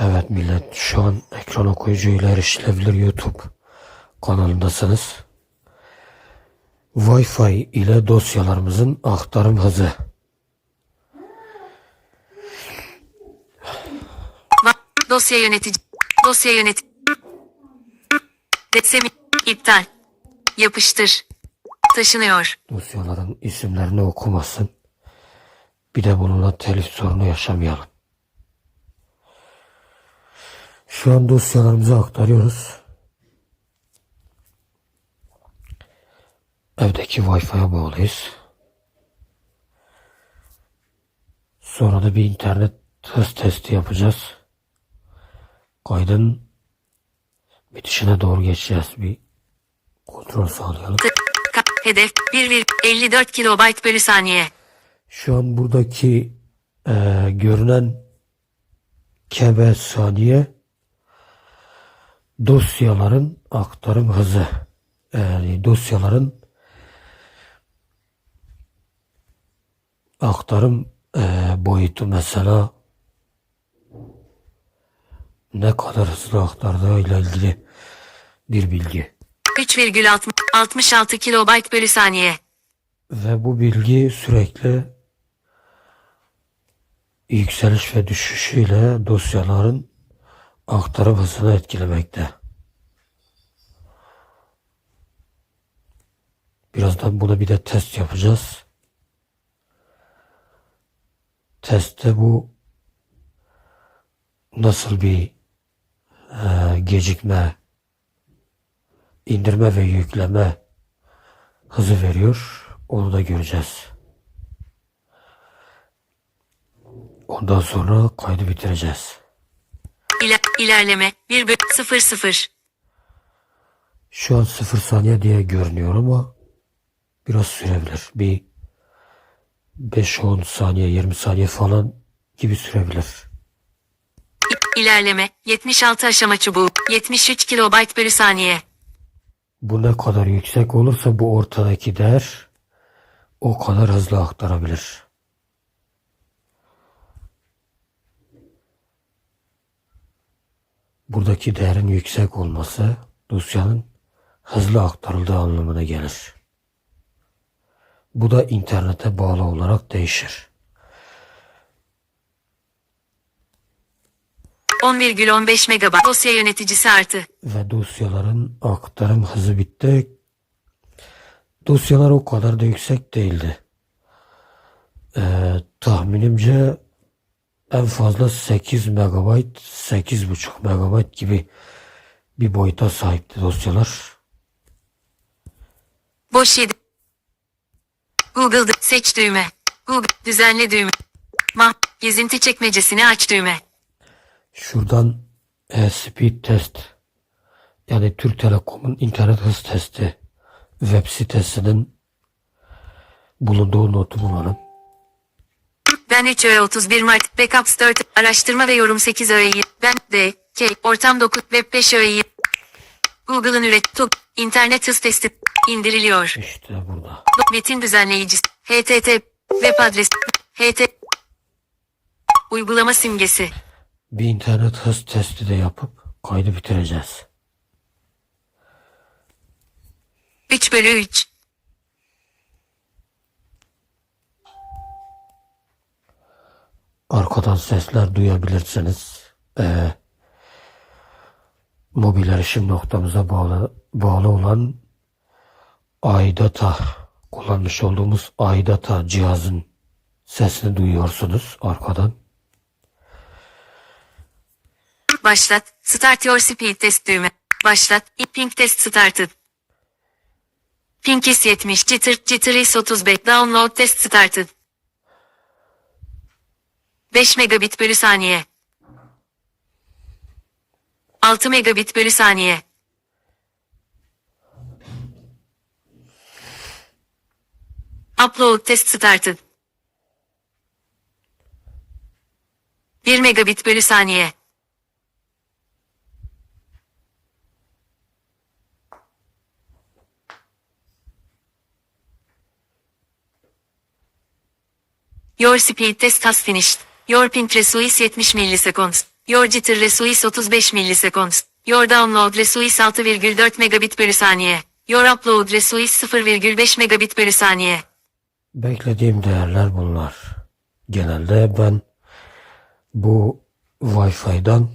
Evet millet şu an ekran okuyucuyla erişilebilir YouTube kanalındasınız. Wi-Fi ile dosyalarımızın aktarım hızı. Dosya yönetici. Dosya yönet. Desemi. iptal. Yapıştır. Taşınıyor. Dosyaların isimlerini okumasın. Bir de bununla telif sorunu yaşamayalım. Şu an dosyalarımızı aktarıyoruz. Evdeki Wi-Fi'ye bağlıyız. Sonra da bir internet hız testi yapacağız. Kaydın bitişine doğru geçeceğiz. Bir kontrol sağlayalım. Hedef 1,54 kilobayt bölü saniye. Şu an buradaki eee, görünen kebe saniye dosyaların aktarım hızı. Yani dosyaların aktarım eee, boyutu mesela ne kadar hızlı aktardığıyla ilgili bir bilgi. 3,66 kilobayt bölü saniye. Ve bu bilgi sürekli yükseliş ve düşüşüyle dosyaların aktarım hızını etkilemekte. Birazdan buna bir de test yapacağız. Testte bu nasıl bir e, gecikme, indirme ve yükleme hızı veriyor. Onu da göreceğiz. Ondan sonra kaydı bitireceğiz. İler, ilerleme 1 bölü 0 0. Şu an 0 saniye diye görünüyor ama biraz sürebilir. Bir 5-10 saniye 20 saniye falan gibi sürebilir. İlerleme 76 aşama çubuğu 73 kilobayt bölü saniye. Bu ne kadar yüksek olursa bu ortadaki değer o kadar hızlı aktarabilir. Buradaki değerin yüksek olması dosyanın hızlı aktarıldığı anlamına gelir. Bu da internete bağlı olarak değişir. 10,15 megabayt dosya yöneticisi artı. ve dosyaların aktarım hızı bitti. Dosyalar o kadar da yüksek değildi. Ee, tahminimce en fazla 8 megabayt, 8,5 megabayt gibi bir boyuta sahipti dosyalar. Boş 7. Google'da seç düğme. Google düzenle düğme. Map gezinti çekmecesini aç düğme. Şuradan e, speed test yani Türk Telekom'un internet hız testi web sitesinin bulunduğu notu bulalım. Ben 3 öğe 31 Mart. Backups 4. Araştırma ve yorum 8 öğe 20. Ben D. K. Ortam 9. Web 5 öğe 20. Google'ın üret. TUG. İnternet hız testi. indiriliyor. İşte burada. Metin düzenleyicisi. HTT. Web adresi. HT. Uygulama simgesi. Bir internet hız testi de yapıp kaydı bitireceğiz. 3 bölü 3. Arkadan sesler duyabilirsiniz. Ee, mobil erişim noktamıza bağlı, bağlı olan iData kullanmış olduğumuz iData cihazın sesini duyuyorsunuz arkadan. Başlat. Start your speed test düğme. Başlat. Ping test started. Ping is 70. Jitter, jitter is 35. Download test started. 5 megabit bölü saniye. 6 megabit bölü saniye. Upload test started. 1 megabit bölü saniye. Your speed test has finished. Your ping is 70 milliseconds. Your jitter resuis 35 milliseconds. Your download resuis 6,4 megabit bölü saniye. Your upload resuis 0,5 megabit bölü saniye. Beklediğim değerler bunlar. Genelde ben bu Wi-Fi'den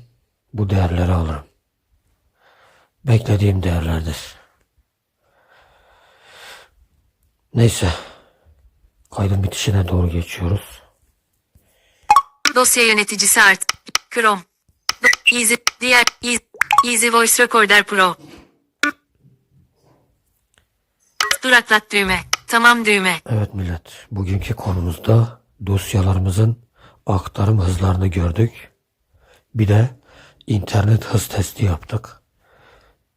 bu değerleri alırım. Beklediğim değerlerdir. Neyse. Kaydın bitişine doğru geçiyoruz. Dosya yöneticisi art. Chrome. Do- Easy. Diğer. Easy, Easy Voice Recorder Pro. Duraklat düğme. Tamam düğme. Evet millet, bugünkü konumuzda dosyalarımızın aktarım hızlarını gördük. Bir de internet hız testi yaptık.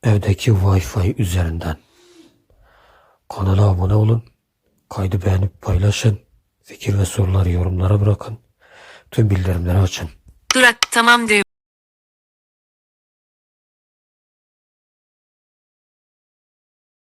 Evdeki Wi-Fi üzerinden. Kanala abone olun. Kaydı beğenip paylaşın. Fikir ve soruları yorumlara bırakın. Tüm bildirimleri açın. Durak. Tamam düğme.